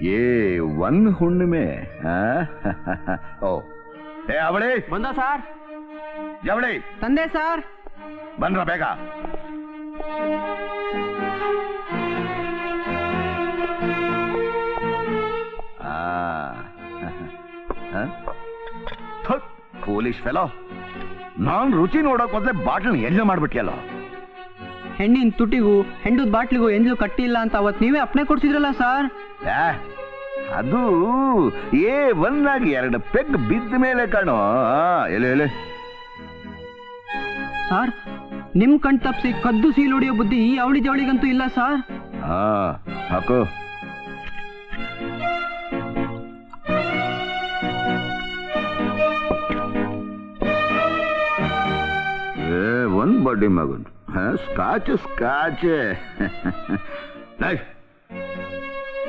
ಏ ಒನ್ ಹುಣ್ಣಿಮೆ? ಓ. ಏ ಅವಳಿ. ಬಂದ ಸರ್. ಜವಳಿ ತಂದೆ ಸರ್. ಬನ್ರ ಬೇಗ. ಪೊಲೀಸ್ ಫೆಲೋ ನಾನ್ ರುಚಿ ನೋಡಕ್ ಹೋದ್ರೆ ಬಾಟ್ಲ್ ಎಂಜಲ್ ಮಾಡ್ಬಿಟ್ಟಿಯಲ್ಲ ಹೆಣ್ಣಿನ ತುಟಿಗೂ ಹೆಂಡದ ಬಾಟ್ಲಿಗೂ ಎಂಜಲ್ ಕಟ್ಟಿಲ್ಲ ಅಂತ ಅವತ್ ನೀವೇ ಅಪ್ನೆ ಕೊಡ್ತಿದ್ರಲ್ಲ ಸರ್? ಅದು ಏ ಒಂದಾಗಿ ಎರಡು ಪೆಗ್ ಬಿದ್ದ ಮೇಲೆ ಕಾಣೋ. ಎಲೆ ಎಲೆ. ಸರ್ ನಿಮ್ ಕಣ್ ತಪ್ಸಿ ಕದ್ದು ಸೀಲ್ ಹೊಡಿಯೋ ಬುದ್ಧಿ ಈ ಅವಳಿ ಜವಳಿಗಂತೂ ಇಲ್ಲ ಸರ್. ಹಾ ಹಾಕು. ಏ ಒಂದ್ ಬಡ್ಡಿ ಮಗನ್. Scotch scotch.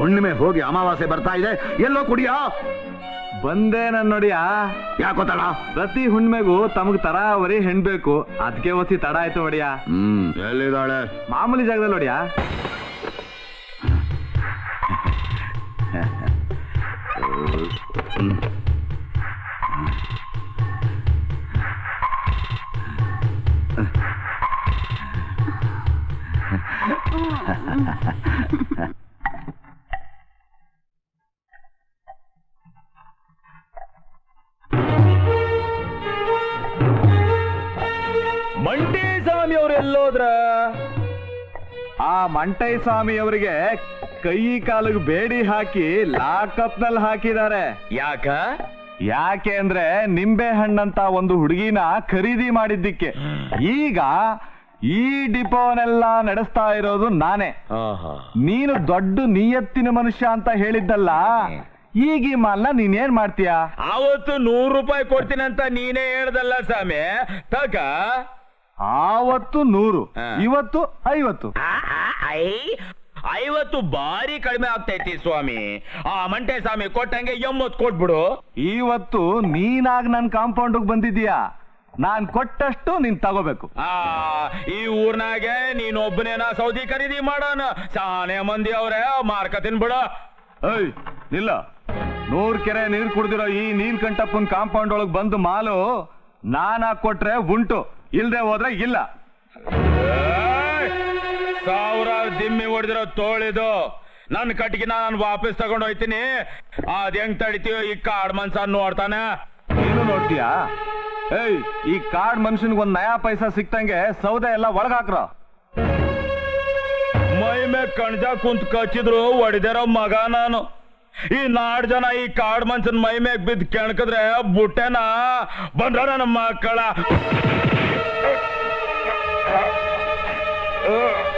ಹುಣ್ಣಿಮೆ ಹೋಗಿ ಅಮಾವಾಸ್ಯೆ ಬರ್ತಾ ಇದೆ. ಎಲ್ಲೋ ಕುಡಿಯೋ? ಬಂದೆ ನನ್ ನೋಡಿಯ? ಯಾಕೋ ತಡ? ಪ್ರತಿ ಹುಣ್ಮೆಗೂ ತಮಗ್ ತರಾವರಿ ಹೆಣ್ಬೇಕು. ಅದಕ್ಕೆ ಒತ್ತಿ ತಡ ಆಯ್ತು ಒಡಿಯ ಹ್ಮ್. ಎಲ್ಲಿದ್ದಾಳೆ? ಮಾಮೂಲಿ ಜಾಗದಲ್ಲಿ ನೋಡಿಯ? ಆ ಮಂಟೈ ಸ್ವಾಮಿ ಅವರಿಗೆ ಕೈ ಕಾಲಿಗೆ ಬೇಡಿ ಹಾಕಿ ಲಾಕಪ್ನಲ್ಲಿ ಹಾಕಿದ್ದಾರೆ. ಯಾಕ? ಯಾಕೆ ಅಂದ್ರೆ ನಿಂಬೆ ಹಣ್ಣಂತ ಒಂದು ಹುಡುಗಿನ ಖರೀದಿ ಮಾಡಿದ್ದಕ್ಕೆ. ಈಗ ಈ ಡಿಪೋನೆಲ್ಲ ನಡೆಸ್ತಾ ಇರೋದು ನಾನೇ. ನೀನು ದೊಡ್ಡ ನಿಯತ್ತಿನ ಮನುಷ್ಯ ಅಂತ ಹೇಳಿದ್ದಲ್ಲ ಈಗ ಈ ಮಾಲ್ನ ನೀನೇನ್ ಮಾಡ್ತೀಯ? ಅವತ್ತು ನೂರು ರೂಪಾಯಿ ಕೊಡ್ತೀನಿ ಅಂತ ನೀನೇ ಹೇಳ್ದಲ್ಲ ಸ್ವಾಮಿ. ತಗ ಆವತ್ತು ನೂರು. ಇವತ್ತು ಐವತ್ತು. ಐ ಐವತ್ತು ಬಾರಿ ಕಡಿಮೆ ಆಗ್ತೈತಿ ಸ್ವಾಮಿ. ಆ ಮಂಟೆ ಸ್ವಾಮಿ ಕೊಟ್ಟಂಗೆ ಎಂಬತ್ತು ಕೊಟ್ಬಿಡು. ಇವತ್ತು ನೀನಾಗ್ ನನ್ ಕಾಂಪೌಂಡ್ ಬಂದಿದೀಯಾ ನಾನ್ ಕೊಟ್ಟಷ್ಟು ನೀನ್ ತಗೋಬೇಕು. ಆ ಈ ಊರ್ನಾಗೆ ನೀನ್ ಒಬ್ಬನೇನ ಸೌದಿ ಖರೀದಿ ಮಾಡೋಣ ಸಾನೆ ಮಂದಿ ಅವ್ರೆ ಮಾರ್ಕತಿನ್ ಬಿಡ ಏಯ್ ನಿಲ್ಲ. ನೂರ್ ಕೆರೆ ನೀರ್ ಕುಡ್ದಿರೋ ಈ ನೀಲ್ಕಂಠಪ್ಪನ್ ಕಾಂಪೌಂಡ್ ಒಳಗ್ ಬಂದು ಮಾಲು ನಾನಾಗ್ ಕೊಟ್ರೆ ಉಂಟು. ಇಲ್ದೆ ಹೋದ್ರೆ ಇಲ್ಲ! ಸಾವಿರಾರು ದಿಮ್ಮಿ ಹೊಡೆದಿರೋ ತೋಳಿದು ನನ್ನ ಕಟ್ಟಿಗೆ ನಾನು ವಾಪಸ್ ತಗೊಂಡು ಹೋಯ್ತೀನಿ. ಅದ್ ಹೆಂಗ್ ತಡಿತೀವೋ ಈ ಕಾಡ್ ಮನ್ಸ ನೋಡ್ತಾನೆ. ಏನು ನೋಡ್ತೀಯಾ? ಏಯ್ ಈ ಕಾಡ್ ಮನುಷ್ಯನಿಗೆ ಒಂದ್ ನಯಾ ಪೈಸಾ ಸಿಕ್ತಂಗೆ ಸೌದೆ ಎಲ್ಲ ಒಳಗಾಕ್ರ. ಮೈ ಮೇ ಕಣ್ಜ ಕುಂತ್ ಕಚ್ಚಿದ್ರು ಹೊಡೆದಿರೋ ಮಗ ನಾನು. ಈ ನಾಡ್ ಜನ ಈ ಕಾಡ್ ಮನ್ಸನ್ ಮೈ ಮೇಗ್ ಬಿದ್ದು ಕೆಣಕಿದ್ರೆ ಬುಟ್ಟೆನ? ಬಂದ್ರ ನನ್ನ ಮಕ್ಕಳ? 으, 으.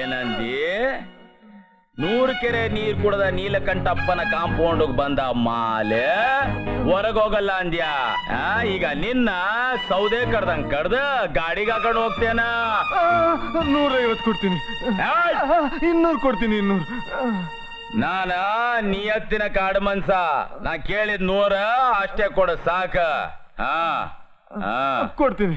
ಏನಂದಿ? ನೂರು ಕೆರೆ ನೀರ್ ಕುಡದ ನೀಲಕಂಠಪ್ಪನ ಕಾಂಪೌಂಡ್ ಬಂದ ಮಾಲೆ ಹೊರಗೋಗಲ್ಲ ಅಂದ್ಯಾ. ಈಗ ನಿನ್ನ ಸೌದೆ ಕಡ್ದಂಗ್ ಕಡ್ದ ಗಾಡಿಗೆ ಹಾಕೊಂಡು ಹೋಗ್ತೇನ. ನೂರೈವತ್ತು ಕೊಡ್ತೀನಿ! ಇನ್ನೂರು ಕೊಡ್ತೀನಿ ಇನ್ನೂರು. ನಾನ ನಿಯತ್ತಿನ ಕಾಡು ಮನ್ಸ. ನಾ ಕೇಳಿದ್ ನೂರ ಅಷ್ಟೇ ಕೊಡ ಸಾಕ. ಹಾ ಕೊಡ್ತೀನಿ.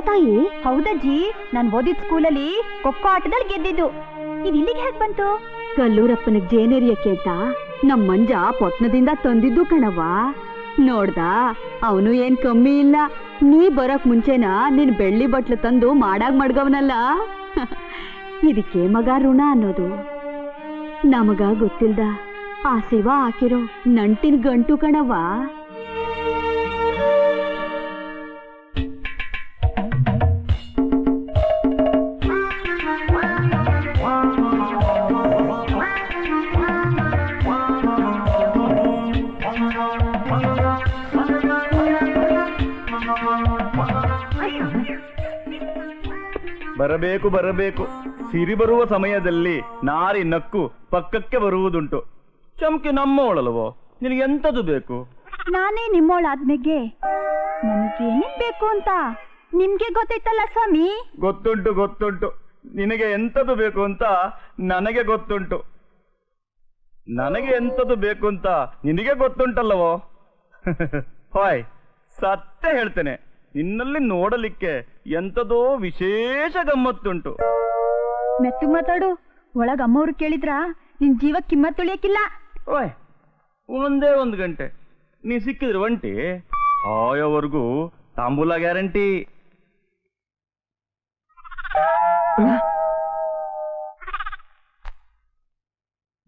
ತಾಯಿ ಹೌದಜ್ಜಿ ನಾನ್ ಓದಿದ ಸ್ಕೂಲಲ್ಲಿ ಖೋಖೋ ಆಟದಲ್ಲಿ ಗೆದ್ದಿದ್ದು. ಇದು ಇಲ್ಲಿಗೆ ಹೇಗ್ ಬಂತು? ಕಲ್ಲೂರಪ್ಪನ ಜೇನೇರಿಯ ಅಂತ ನಮ್ಮ ಮಂಜ ಪೊಟ್ನದಿಂದ ತಂದಿದ್ದು ಕಣವ್ವ. ನೋಡ್ದ, ಅವನು ಏನ್ ಕಮ್ಮಿ ಇಲ್ಲ. ನೀ ಬರಕ್ ಮುಂಚೆನ ನಿನ್ ಬೆಳ್ಳಿ ಬಟ್ಲು ತಂದು ಮಾಡಾಗ್ ಮಡ್ಗವನಲ್ಲ? ಇದಕ್ಕೆ ಮಗ ಋಣ ಅನ್ನೋದು. ನಮಗ ಗೊತ್ತಿಲ್ದ, ಆ ಶಿವ ಹಾಕಿರೋ ನಂಟಿನ ಗಂಟು ಕಣವ್ವ. ಬರಬೇಕು ಬರಬೇಕು. ಸಿರಿ ಬರುವ ಸಮಯದಲ್ಲಿ ನಾರಿ ನಕ್ಕು ಪಕ್ಕಕ್ಕೆ ಬರುವುದುಂಟು. ಚಮಕಿ ನಮ್ಮವಳಲ್ವೋ ನಿನಗೆ ಎಂತದು ಬೇಕು? ನಾನೇ ನಿಮ್ಮೋಳಾದ್ಮೇಗೆ. ನನಗೇನೇನ್ ಬೇಕು ಅಂತ? ನಿಮ್ಗೆ ಗೊತ್ತೈತಲ್ಲ ಸ್ವಾಮಿ? ಗೊತ್ತುಂಟು ಗೊತ್ತುಂಟು. ನಿನಗೆ ಎಂತದು ಬೇಕು ಅಂತ ನನಗೆ ಗೊತ್ತುಂಟು. ನನಗೆ ಎಂತದು ಬೇಕು ಅಂತ ನಿನಗೆ ಗೊತ್ತುಂಟಲ್ಲವೋ? ಹಾಯ್ ಸತ್ಯ ಹೇಳ್ತೇನೆ. ನಿನ್ನಲ್ಲಿ ನೋಡಲಿಕ್ಕೆ ಎಂತದೋ ವಿಶೇಷ ಗಮ್ಮತ್ತುಂಟು. ಮೆತ್ತು ಮಾತಾಡು. ಒಳಗ ಅಮ್ಮವ್ರು ಕೇಳಿದ್ರ? ನಿನ್ ಜೀವ ಕಿಮ್ಮತ್ ತುಳಿಯಕ್ಕಿಲ್ಲ. ಓಯ್ ಒಂದೇ ಒಂದು ಗಂಟೆ. ನೀ ಸಿಕ್ಕಿದ್ರೆ ಒಂಟಿ? ಸಾಯೋವರೆಗೂ ತಾಂಬೂಲ ಗ್ಯಾರಂಟಿ.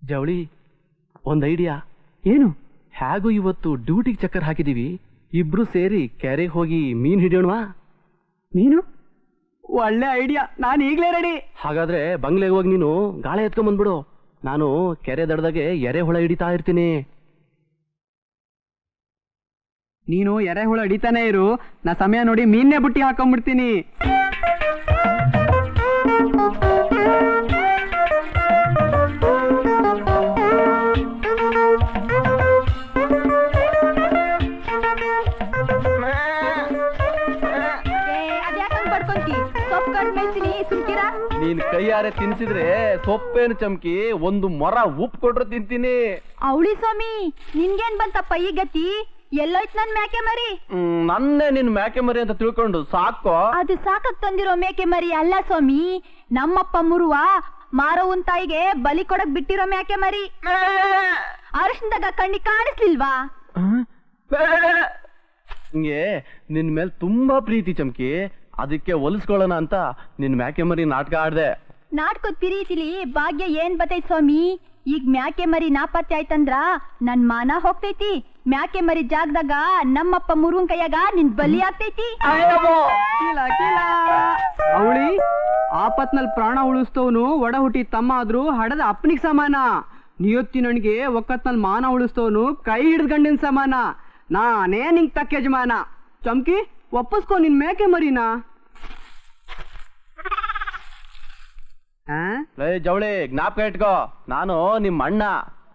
ಜವಳಿ ಒಂದ್ ಐಡಿಯಾ. ಏನು? ಹೇಗೂ ಇವತ್ತು ಡ್ಯೂಟಿಗೆ ಚಕ್ಕರ್ ಹಾಕಿದೀವಿ? ಇಬ್ರು ಸೇರಿ ಕೆರೆಗೆ ಹೋಗಿ ಮೀನ್ ಹಿಡಿಯೋಣವಾ? ನೀನು ಒಳ್ಳೆ ಐಡಿಯಾ. ನಾನು ಈಗಲೇ ರೆಡಿ ಹಾಗಾದ್ರೆ ಬಂಗ್ಲೆಗೆ ಹೋಗಿ ನೀನು ಗಾಳಿ ಎತ್ಕೊಂಡ್ ಬಂದ್ಬಿಡು. ನಾನು ಕೆರೆ ದಡದಾಗೆ ಎರೆಹುಳ ಹಿಡಿತಾ ಇರ್ತೀನಿ. ನೀನು ಎರೆಹುಳ ಹಿಡಿತಾನೆ ಇರು. ನಾ ಸಮಯ ನೋಡಿ ಮೀನೇ ಬುಟ್ಟಿ ಹಾಕೊಂಡ್ಬಿಡ್ತೀನಿ ಕೈಯಾರೆ ತಿನ್ಸಿದ್ರೆ ಸೊಪ್ಪೇನು ಚಮಕಿ ಒಂದು ಮೊರ ಉಪ್ಪು ಕೊಟ್ರೆ ತಿಂತೀನಿ. ಅವಳಿ ಸ್ವಾಮಿ ನಿನ್ಗೇನ್ ಬಂತಪ್ಪ ಈ ಗತಿ? ಎಲ್ಲೋಯ್ತು ನನ್ ಮೇಕೆ ಮರಿ? ಹ್ಮ್, ನನ್ನೇ ನಿನ್ ಮೇಕೆ ಮರಿ ಅಂತ ತಿಳ್ಕೊಂಡು ಸಾಕೋ. ಅದು ಸಾಕಕ್ ತಂದಿರೋ ಮೇಕೆ ಮರಿ ಅಲ್ಲ ಸ್ವಾಮಿ. ನಮ್ಮಪ್ಪ ಮುರುವ ಮಾರವನ್ ತಾಯಿಗೆ ಬಲಿ ಕೊಡಕ್ ಬಿಟ್ಟಿರೋ ಮೇಕೆ ಮರಿ. ಅರಶಿನದಾಗ ಕಣ್ಣಿ ಕಾಣಿಸ್ಲಿಲ್ವಾ? ಹಿಂಗೆ ನಿನ್ ಮೇಲೆ ತುಂಬಾ ಪ್ರೀತಿ ಚಮಕಿ. ಅದಕ್ಕೆ ಒಲಿಸ್ಕೊಳ್ಳೋಣ ಅಂತ ನಿನ್ ಮೇಕೆ ಮರಿ ನಾಟಕ ಆಡ್ದೆ. ನಾಟ್ಕೋದ್ ಪಿರೀತಿಲಿ ಭಾಗ್ಯ ಏನ್ ಬತೈತ್ ಸ್ವಾಮಿ? ಈಗ ಮ್ಯಾಕೆ ಮರಿ ನಾಪತ್ತೆ ಆಯ್ತಂದ್ರ? ನನ್ ಮಾನ ಹೋಗ್ತೈತಿ. ಮ್ಯಾಕೆ ಮರಿ ಜಾಗದಾಗ ನಮ್ಮಪ್ಪ ಮುರುವನ್ ಕೈಯಾಗ ನಿನ್ ಬಲಿ ಆಗ್ತೈತಿ. ಅವಳಿ ಆಪತ್ನಲ್ಲಿ ಪ್ರಾಣ ಉಳಿಸ್ತವನು ಒಡ ಹುಟ್ಟಿ ತಮ್ಮ ಆದ್ರೂ ಹಡದ ಅಪ್ಪನಿಗೆ ಸಮಾನ. ನಿಯತ್ತಿ ನನಗೆ ಒಕ್ಕತ್ನಲ್ ಮಾನ ಉಳಿಸ್ತವನು ಕೈ ಹಿಡಿದ ಗಂಡಿನ ಸಮಾನ. ನಾನೇ ನಿಂಗ್ ತಕ್ಕ ಯಜಮಾನ. ಚಮ್ಕಿ ಒಪ್ಪಿಸ್ಕೊ ನಿನ್ ಮೇಕೆ ಮರಿನಾ ಆ? ಲೇ ಜವಳಿ ಜ್ಞಾಪಕ ಇಟ್ಕೋ. ನಾನು ನಿಮ್ಮ ಅಣ್ಣ.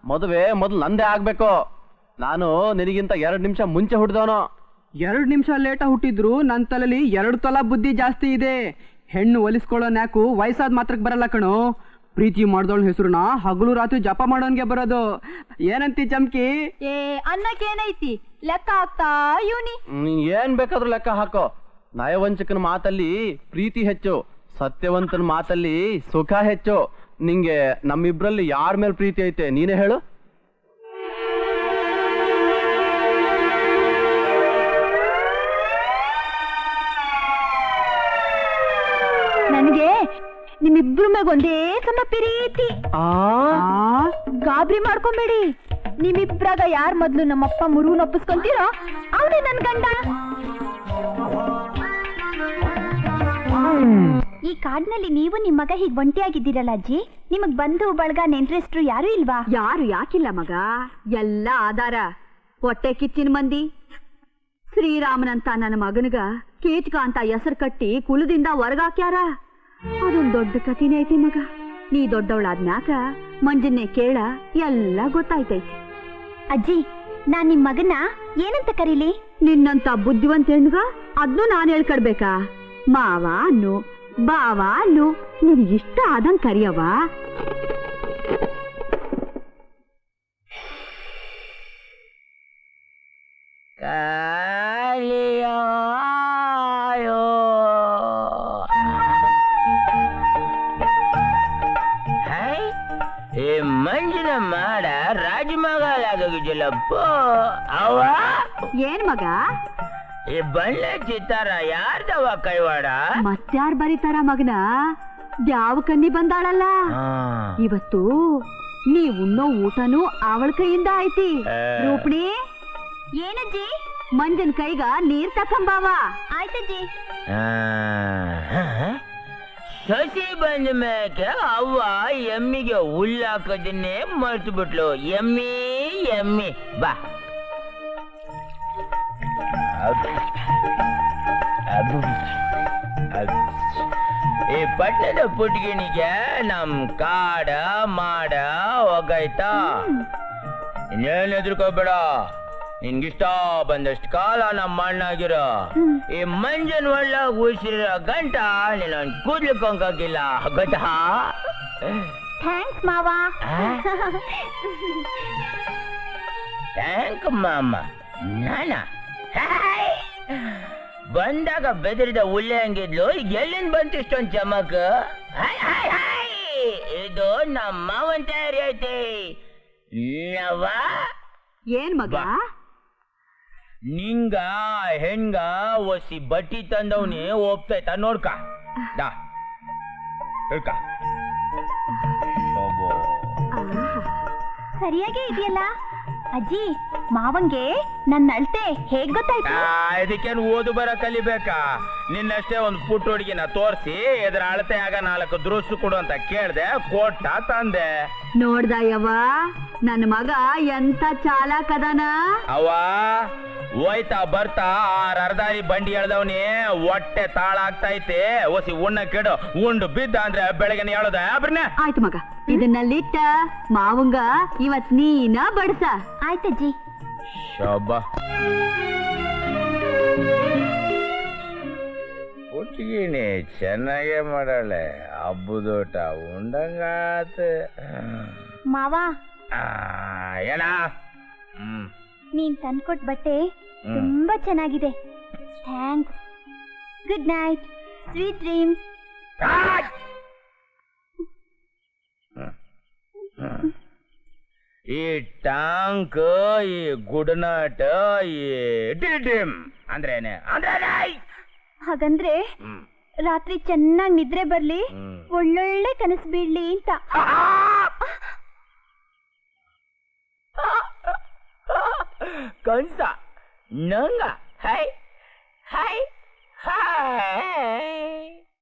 ಮದುವೆ ಮೊದಲು ನಂದೇ ಆಗ್ಬೇಕು. ನಾನು ನಿನಗಿಂತ ಎರಡು ನಿಮಿಷ ಮುಂಚೆ ಹುಟ್ಟಿದವನು ಎರಡು ನಿಮಿಷ ಲೇಟ ಹುಟ್ಟಿದ್ರು ನನ್ನ ತಲೆಲಿ ಎರಡು ತಲ ಬುದ್ಧಿ ಜಾಸ್ತಿ ಇದೆ. ಹೆಣ್ಣು ಒಲಿಸ್ಕೊಳ್ಳೋ ನ್ಯಾಕು ವಯಸ್ಸಾದ ಮಾತ್ರಕ್ಕೆ ಬರಲ್ಲ ಕಣು. ಪ್ರೀತಿ ಮಾಡ್ದವಳ ಹೆಸರುನ ಹಗಲು ರಾತ್ರಿ ಜಪ ಮಾಡೋನ್ಗೆ ಬರೋದು. ಏನಂತಿ ಚಮ್ಕಿ? ಏ ಅನ್ನಕ್ಕೇನೈತಿ? ಲೆಕ್ಕ ಹಾಕ್ತಾ ಇವನಿ? ನೀನ್ ಏನ್ ಬೇಕಾದ್ರೂ ಲೆಕ್ಕ ಹಾಕೋ. ನಯವಂಚಕನ ಮಾತಲ್ಲಿ ಪ್ರೀತಿ ಹೆಚ್ಚು. ಸತ್ಯವಂತನ ಮಾತಲ್ಲಿ ಸುಖ ಹೆಚ್ಚು. ನಿಂಗೆ ನಮ್ಮಿಬ್ರಲ್ಲಿ ಯಾರ ಮೇಲೆ ಪ್ರೀತಿ ಐತೆ ನೀನೇ ಹೇಳು. ನನಗೆ ನಿಮ್ಮಿಬ್ರು ಮ್ಯಾಗ ಒಂದೇ ಸಮ ಪ್ರೀತಿ. ಆ? ಗಾಬರಿ ಮಾಡ್ಕೊಂಬೇಡಿ. ನಿಮ್ಮಿಬ್ರಾಗ ಯಾರ್ ಮೊದ್ಲು ನಮ್ಮಪ್ಪ ಮುರುಗನ್ ಒಪ್ಪಿಸ್ಕೊಂತೀರೋ ಅವನೇ ನನ್ ಗಂಡ. ಈ ಕಾಡ್ನಲ್ಲಿ ನೀವು ನಿಮ್ಮ ಮಗ ಹೀಗೆ ಒಂಟಿಯಾಗಿದ್ದೀರಲ್ಲ ಅಜ್ಜಿ? ನಿಮಗ್ ಬಂಧು ಬಳಗ ನೆಂಟ್ರೆಸ್ಟ್ರು ಯಾರು ಇಲ್ವಾ? ಯಾರು ಯಾಕಿಲ್ಲ ಮಗ? ಎಲ್ಲ ಆಧಾರ. ಹೊಟ್ಟೆ ಕಿತ್ತಿನ ಮಂದಿ. ಶ್ರೀರಾಮನಂತ ನನ್ನ ಮಗನಿಗ ಕೀಚಕ ಅಂತ ಹೆಸರು ಕಟ್ಟಿ ಕುಲದಿಂದ ಹೊರಗಾಕ್ಯಾರ. ಅದೊಂದ್ ದೊಡ್ಡ ಕಥೆನೇ ಐತಿ ಮಗ. ನೀ ದೊಡ್ಡವಳಾದ್ಮ್ಯಾಕ ಮಂಜನ್ನೇ ಕೇಳ ಎಲ್ಲ ಗೊತ್ತಾಯ್ತೈತಿ. ಅಜ್ಜಿ ನಾನ್ ನಿಮ್ ಮಗನ ಏನಂತ ಕರೀಲಿ? ನಿನ್ನಂತ ಬುದ್ಧಿವಂತ ಹೆಣ್ಗ ಅದ್ನು ನಾನ್ ಹೇಳ್ಕಡ್ಬೇಕಾ? ಮಾವ ಅನ್ನು ಬಾವಾ ಅಲ್ಲು ನೀನು ಇಷ್ಟ ಆದಂಗೆ ಕರೆಯವ ಮಂಜಿನ ಮಾಡ ರಾಜಮಗಾಲಾಗಿದ್ದಿಲ್ಲಪ್ಪ ಅವ ಏನ್ ಮಗ ಈ ಬಳ್ಳೆ ಚಿತ್ತಾರ ಯಾರ್ದವ ಕೈವಾಡ? ಮತ್ತಾರ್ ಬರೀತಾರ ಮಗನ? ಯಾವ ಕನ್ನಿ ಬಂದಾಳಲ್ಲ? ಇವತ್ತು ನೀ ಉಣ್ಣೋ ಊಟನೂ ಅವಳ ಕೈಯಿಂದ ಐತಿ. ರೂಪಣಿ? ಏನಜ್ಜಿ? ಮಂಜನ್ ಕೈಗ ನೀರ್ ತಕ್ಕಂಬಾವ. ಆಯ್ತಜ್ಜಿ. ಸಸಿ ಬಂದ ಮೇಲೆ ಅವ್ವ ಎಮ್ಮಿಗೆ ಹುಲ್ಲಾಕದನ್ನೇ ಮರ್ತು ಬಿಟ್ಲು ಎಮ್ಮಿ ಎಮ್ಮಿ. ಬಾ. ಈ ಪಟ್ಟದ ಪುಟ್ಗಿಣಿಗೆ ನಮ್ ಕಾಡ ಮಾಡ ಹೋಗೈತಾ ಇನ್ನೇನ್ ಹೆದರ್ಕೋಬೇಡ. ನಿನ್ಗಿಷ್ಟ ಬಂದಷ್ಟು ಕಾಲ ನಮ್ಮ ಅಣ್ಣಾಗಿರೋ. ಈ ಮಂಜನ್ ಒಳ್ಳ ಉಸಿರೋ ಗಂಟ ನೀನು ಕೂದ್ಲು ಕೊಂಕಾಗಿಲ್ಲ. ಗೊತ್ತಾ? ಥ್ಯಾಂಕ್ಸ್ ಮಾವ. ಥ್ಯಾಂಕ್ ಮಾಮ. ನಾನ. ಬಂದಾಗ ಬೆದರಿದ ಉಳ್ಳೆ ಹಂಗಿದ್ಲು? ಈಗ ಎಲ್ಲಿಂದ ಬಂತು ಇಷ್ಟೊಂದು ಚಮಕ್. ಇದು ನಮ್ಮ ಮಾವನ್ ತಯಾರಿ ಐತಿ. ನವ ಏನ್ ಮಗ? ನಿಂಗ ಹೆಣ್ಗ ಒಸಿ ಬಟ್ಟಿ ತಂದವನಿ ಹೋಗ್ತೈತ ನೋಡ್ಕ. ದಾ. ಹಿಡ್ಕ. ಸರಿಯಾಗೇ ಇದೆಯಲ್ಲ? ಅಜ್ಜಿ ಮಾವಂಗೆ ನನ್ನ ಅಳ್ತೆ ಹೇಗ್ ಗೊತ್ತಾಯ್ತು? ಇದಕ್ಕೇನು ಓದು ಬರ ಕಲಿಬೇಕಾ? ನಿನ್ನಷ್ಟೇ ಒಂದು ಪುಟ್ಟ ಹುಡುಗಿನ ತೋರಿಸಿ ಇದ್ರ ಅಳತೆ ಆಗ ನಾಲ್ಕು ದ್ರೋಸು ಕೊಡು ಅಂತ ಕೇಳ್ದೆ ಕೊಟ್ಟ ತಂದೆ. ನೋಡ್ದ ಯವ್ವ ನನ್ನ ಮಗ ಎಂತ ಚಾಲಕದನ? ಅವ ಹೋಯ್ತಾ ಬರ್ತಾ ಆ ರರ್ದಾರಿ ಬಂಡಿ ಎಳ್ದವ್ನಿ ಹೊಟ್ಟೆ ತಾಳ ಓಸಿ ಒಸಿ ಉಣ್ಣ ಕೆಡು ಉಂಡು ಬಿದ್ದ ಅಂದ್ರೆ ಬೆಳಗ್ಗೆ ಹೇಳೋದ ಅಬ್ರನ್ನ ಆಯ್ತು ಮಗ ಇದನ್ನಲ್ಲಿಟ್ಟ ಮಾವಂಗ ಇವತ್ ನೀನ ಬಡ್ಸ. ಆಯ್ತಜ್ಜಿ ಶೋಭಾ ಹುಟ್ಟಿಗಿನಿ ಚೆನ್ನಾಗೇ ಮಾಡಾಳೆ. ಹಬ್ಬದೋಟ ಉಂಡಂಗಾತ. ಮಾವ. ಏನ? ಹ್ಮ್. ನೀನ್ ತಂದ್ಕೊಟ್ ಬಟ್ಟೆ. ತುಂಬಾ ಚೆನ್ನಾಗಿದೆ. Thanks good night sweet dreams. ಈ ಟಾಂಕ್ ಈ ಗುಡ್ನಾಟ ಈ ಡಿಡಿಮ್. ಅಂದ್ರೇನೆ ಅಂದ್ರೇನೆ! ಹಾಗಂದ್ರೆ ರಾತ್ರಿ ಚೆನ್ನಾಗ್ ನಿದ್ರೆ ಬರ್ಲಿ ಒಳ್ಳೊಳ್ಳೆ ಕನಸು ಬೀಳ್ಲಿ ಅಂತ. ಕಂಸ ನಂಗ ಹೈ ಹೈ ಹೈ